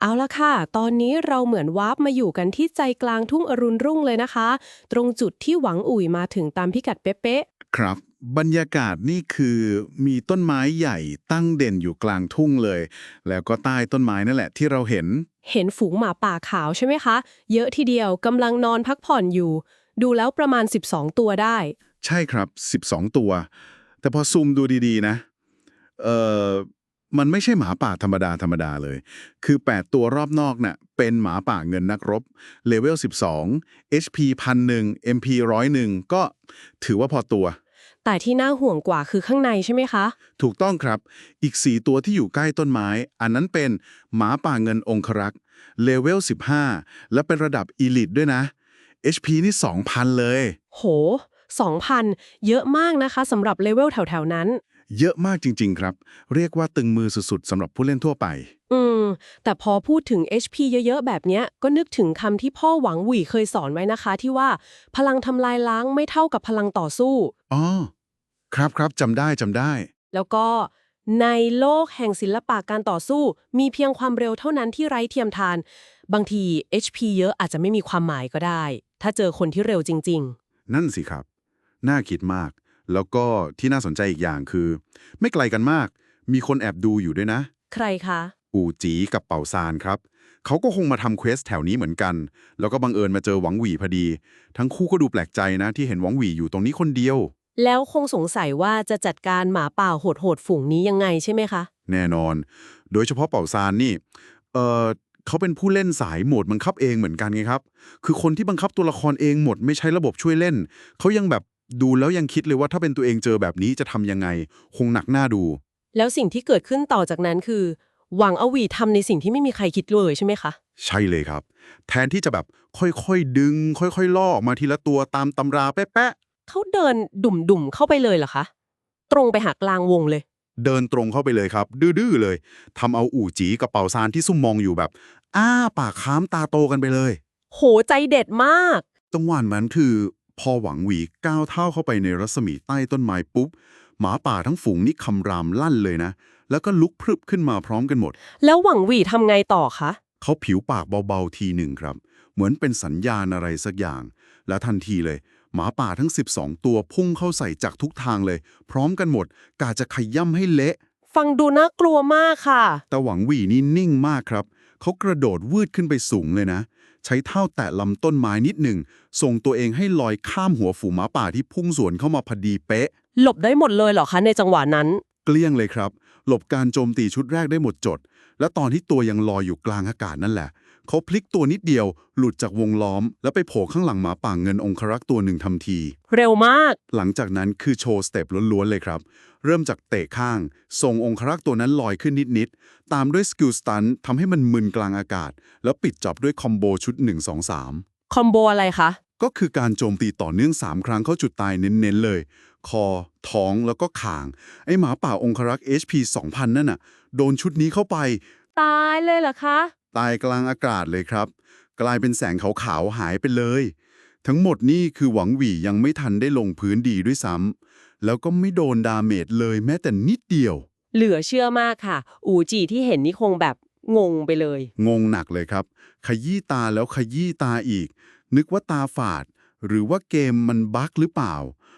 เอาละค่ะ ตอนนี้เราเหมือนวาร์ปมาอยู่กันที่ใจกลางทุ่งอรุณรุ่งเลยนะคะ ตรงจุดที่หวังอุ่ยมาถึงตามพิกัดเป๊ะครับ บรรยากาศนี่คือมีต้นไม้ใหญ่ตั้งเด่นอยู่กลางทุ่งเลย แล้วก็ใต้ต้นไม้นั่นแหละที่เราเห็นๆเห็นฝูงหมาป่าขาวใช่ไหมคะ เยอะทีเดียวกำลังนอนพักผ่อนอยู่ ดูแล้วประมาณ 12 ตัวได้ ใช่ครับ 12 ตัว แต่พอซูมดูดีๆนะ เอ่อ มันไม่ใช่หมาป่าธรรมดาธรรมดาเลย คือ 8 ตัวรอบนอกน่ะเป็นหมาป่าเงินนักรบ เลเวล 12 HP 1001 MP 101ก็ถือว่าพอตัว แต่ที่น่าห่วงกว่าคือข้างในใช่ไหมคะ ถูกต้องครับ อีก 4 ตัวที่อยู่ใกล้ต้นไม้ อันนั้นเป็นหมาป่าเงินองครักษ์ เลเวล 15 และเป็นระดับอีลิตด้วยนะ HP นี่ 2,000 เลย โห 2,000 เยอะมากนะคะสำหรับเลเวลแถวๆนั้น เยอะมากจริง ๆ ครับ เรียกว่าตึงมือสุดๆสำหรับผู้เล่นทั่วไป อืม แต่พอพูดถึง HP เยอะๆ แบบเนี้ย ก็นึกถึงคำที่พ่อหวังหวี่เคยสอนไว้นะคะ ที่ว่าพลังทำลายล้างไม่เท่ากับพลังต่อสู้ อ๋อ ครับครับจำได้จำได้ แล้วก็ในโลกแห่งศิลปะการต่อสู้ มีเพียงความเร็วเท่านั้นที่ไร้เทียมทาน บางที HP เยอะอาจจะไม่มีความหมายก็ได้ ถ้าเจอคนที่เร็วจริงนั่นสิครับ น่าคิดมาก แล้วก็ที่น่าสนใจอีกอย่างคือ ไม่ไกลกันมาก มีคนแอบดูอยู่ด้วยนะๆใครคะ อูจีกับเป่าซานครับ เขาก็คงมาทำเควสแถวนี้เหมือนกัน แล้วก็บังเอิญมาเจอหวังหวีพอดี ทั้งคู่ก็ดูแปลกใจนะที่เห็นหวังหวีอยู่ตรงนี้คนเดียว แล้วคงสงสัยว่าจะจัดการหมาป่าโหดๆฝูงนี้ยังไงใช่ไหมคะ แน่นอน โดยเฉพาะเป่าซานนี่ เออเขาเป็นผู้เล่นสายโหมดบังคับเองเหมือนกันไงครับ คือคนที่บังคับตัวละครเองหมดไม่ใช้ระบบช่วยเล่น เขายังแบบ ดูแล้วยังคิดเลยว่าถ้าเป็นตัวเองเจอแบบนี้จะทำยังไง คงหนักหน้าดู แล้วสิ่งที่เกิดขึ้นต่อจากนั้นคือ หวังเอาหวีทำในสิ่งที่ไม่มีใครคิดเลยใช่ไหมคะ ใช่เลยครับ แทนที่จะแบบค่อยๆดึง ค่อยๆล่อออกมาทีละตัวตามตำราแป๊ะเขาเดินดุ่มๆเข้าไปเลยเหรอคะ ตรงไปหากลางวงเลย ๆเดินตรงเข้าไปเลยครับ ดื้อๆเลยทำเอาอู่จีกับเป่าซานที่ซุ่มมองอยู่แบบ อ้าปากค้ามตาโตกันไปเลย โหใจเด็ดมาก จังหวะนั้นคือ พอหวังหวีก้าวเท้าเข้าไปในรัศมีใต้ต้นไม้ปุ๊บ หมาป่าทั้งฝูงนี่คำรามลั่นเลยนะ แล้วก็ลุกพรึบขึ้นมาพร้อมกันหมด แล้วหวังหวีทำไงต่อคะ เขาผิวปากเบาๆทีหนึ่งครับ เหมือนเป็นสัญญาณอะไรสักอย่าง และทันทีเลย หมาป่าทั้ง 12 ตัวพุ่งเข้าใส่จากทุกทางเลย พร้อมกันหมดกาจะขย่ำให้เละ ฟังดูน่ากลัวมากค่ะ แต่หวังหวีนี่นิ่งมากครับ เขากระโดดวืดขึ้นไปสูงเลยนะ ใช้เท้าแตะลำต้นไม้นิดหนึ่งส่งตัวเองให้ลอยข้ามหัวฝูงหมาป่าที่พุ่งสวนเข้ามาพอดีเป๊ะ หลบได้หมดเลยเหรอคะในจังหวะนั้น เกลี้ยงเลยครับ หลบการโจมตีชุดแรกได้หมดจด และตอนที่ตัวยังลอยอยู่กลางอากาศนั่นแหละเขาพลิกตัวนิดเดียว หลุดจากวงล้อม แล้วไปโผล่ข้างหลังหมาป่าเงินองครักษ์ตัวหนึ่งทันที เร็วมาก หลังจากนั้นคือโชว์สเต็ปล้วนๆเลยครับ เริ่มจากเตะข้าง ส่งองครักษ์ตัวนั้นลอยขึ้นนิด ๆ ตามด้วยสกิลสตันทำให้มันมึนกลางอากาศ แล้วปิดจบด้วยคอมโบชุด 1 2 3 คอมโบอะไรคะ ก็คือการโจมตีต่อเนื่อง 3 ครั้งเข้าจุดตายเน้น ๆ เลย คอ ท้องแล้วก็คาง ไอหมาป่าองครักษ์ HP 2000 นั่นน่ะ โดนชุดนี้เข้าไป ตายเลยเหรอคะ ตายกลางอากาศเลยครับ กลายเป็นแสงขาว ๆ หายไปเลย ทั้งหมดนี่คือหวังหวี่ยังไม่ทันได้ลงพื้นดีด้วยซ้ำ แล้วก็ไม่โดนดาเมจเลยแม้แต่นิดเดียว เหลือเชื่อมากค่ะ อูจีที่เห็นนี่คงแบบงงไปเลย งงหนักเลยครับ ขยี้ตาแล้วขยี้ตาอีก นึกว่าตาฝาด หรือว่าเกมมันบั๊กหรือเปล่า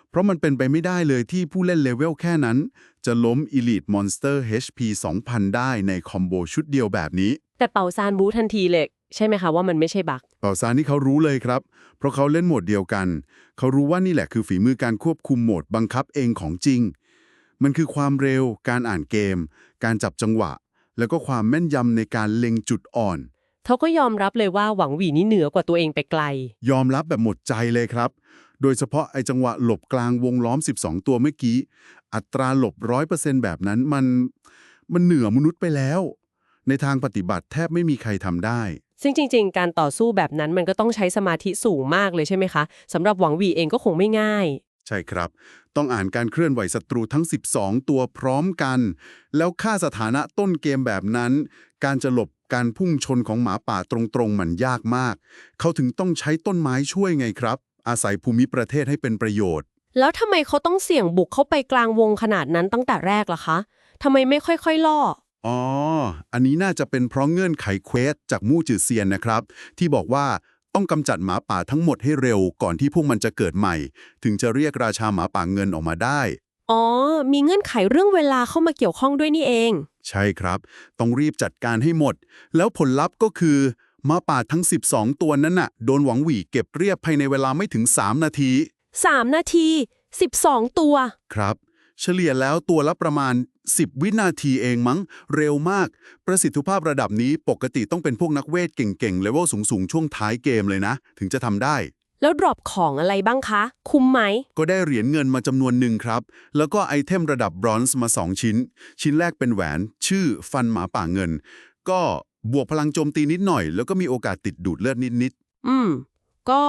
เพราะมันเป็นไปไม่ได้เลยที่ผู้เล่นเลเวลแค่นั้น จะล้ม Elite Monster HP 2000 ได้ในคอมโบชุดเดียวแบบนี้ แต่เป่าซานบูทันทีเลย ใช่ไหมคะว่ามันไม่ใช่บักเป่าซานนี่เขารู้เลยครับ เพราะเขาเล่นโหมดเดียวกัน เขารู้ว่านี่แหละคือฝีมือการควบคุมโหมดบังคับเองของจริง มันคือความเร็ว การอ่านเกม การจับจังหวะ แล้วก็ความแม่นยำในการเล็งจุดอ่อน เขาก็ยอมรับเลยว่าหวังหวีนี่เหนือกว่าตัวเองไปไกล ยอมรับแบบหมดใจเลยครับ โดยเฉพาะไอ้จังหวะหลบกลางวงล้อม 12 ตัวเมื่อกี้ อัตราหลบร้อยเปอร์เซ็นต์แบบนั้นมัน มันเหนือมนุษย์ไปแล้ว ในทางปฏิบัติแทบไม่มีใครทำได้ ซึ่งจริง ๆ การต่อสู้แบบนั้นมันก็ต้องใช้สมาธิสูงมากเลยใช่ไหมคะสำหรับหวังหวีเองก็คงไม่ง่าย ใช่ครับ ต้องอ่านการเคลื่อนไหวศัตรูทั้ง 12 ตัวพร้อมกัน แล้วค่าสถานะต้นเกมแบบนั้น การจะหลบการพุ่งชนของหมาป่าตรงๆมันยากมาก เขาถึงต้องใช้ต้นไม้ช่วยไงครับ อาศัยภูมิประเทศให้เป็นประโยชน์ แล้วทำไมเขาต้องเสี่ยงบุกเข้าไปกลางวงขนาดนั้นตั้งแต่แรกล่ะคะทำไมไม่ค่อยๆล่อ อ๋อ อันนี้น่าจะเป็นเพราะเงื่อนไขเควสจากมู่จือเซียนนะครับ ที่บอกว่าต้องกำจัดหมาป่าทั้งหมดให้เร็วก่อนที่พวกมันจะเกิดใหม่ ถึงจะเรียกราชาหมาป่าเงินออกมาได้ อ๋อ มีเงื่อนไขเรื่องเวลาเข้ามาเกี่ยวข้องด้วยนี่เองใใช่ครับ ต้องรีบจัดการให้หมด แล้วผลลัพธ์ก็คือหมาป่าทั้ง 12 ตัวนั้นน่ะโดนหวังหวี่เก็บเรียบภายในเวลาไม่ถึง 3 นาที 3 นาที 12 ตัว ครับ เฉลี่ยแล้วตัวละประมาณ 10 วินาทีเองมั้ง เร็วมาก ประสิทธิภาพระดับนี้ปกติต้องเป็นพวกนักเวทเก่งๆเลเวลสูงๆ ช่วงท้ายเกมเลยนะ ถึงจะทำได้ แล้วดรอปของอะไรบ้างคะ คุ้มไหม ก็ได้เหรียญเงินมาจำนวนหนึ่งครับ แล้วก็ไอเทมระดับบรอนซ์มา 2 ชิ้น ชิ้นแรกเป็นแหวน ชื่อฟันหมาป่าเงิน ก็บวกพลังโจมตีนิดหน่อย แล้วก็มีโอกาสติดดูดเลือดนิดอืม ก็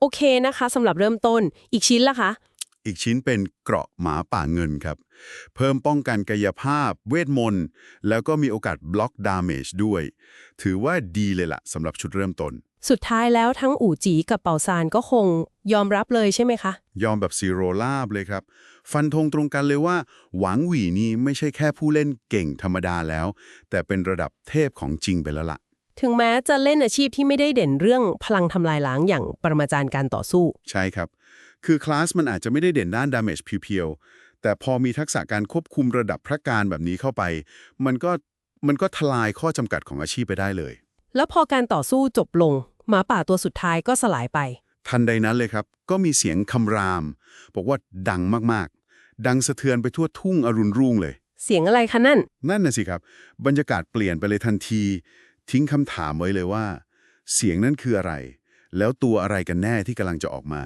โอเคนะคะสำหรับเริ่มต้น อีกชิ้นละคะๆ อีกชิ้นเป็นเกราะหมาป่าเงินครับ เพิ่มป้องกันกายภาพ เวทมนต์ แล้วก็มีโอกาสบล็อกดาเมจด้วย ถือว่าดีเลยล่ะสำหรับชุดเริ่มต้น สุดท้ายแล้วทั้งอู่จีกับเป่าซานก็คงยอมรับเลยใช่ไหมคะ ยอมแบบซีโรลาบเลยครับ ฟันธงตรงกันเลยว่า หวังหวีนี่ไม่ใช่แค่ผู้เล่นเก่งธรรมดาแล้ว แต่เป็นระดับเทพของจริงไปแล้วล่ะถึงแม้จะเล่นอาชีพที่ไม่ได้เด่นเรื่องพลังทำลายล้างอย่างปรมาจารย์การต่อสู้ ใช่ครับ คือคลาสมันอาจจะไม่ได้เด่นด้าน damage เพียวๆแต่พอมีทักษะการควบคุมระดับพระการแบบนี้เข้าไป มันก็มันก็ทลายข้อจำกัดของอาชีพไปได้เลย แล้วพอการต่อสู้จบลงหมาป่าตัวสุดท้ายก็สลายไป ทันใดนั้นเลยครับ ก็มีเสียงคำราม บอกว่าดังมากๆ ดังสะเทือนไปทั่วทุ่งอรุณรุ่งเลย เสียงอะไรคะนั่น นั่นน่ะสิครับ บรรยากาศเปลี่ยนไปเลยทันที ทิ้งคำถามไว้เลยว่า เสียงนั้นคืออะไร แล้วตัวอะไรกันแน่ที่กำลังจะออกมา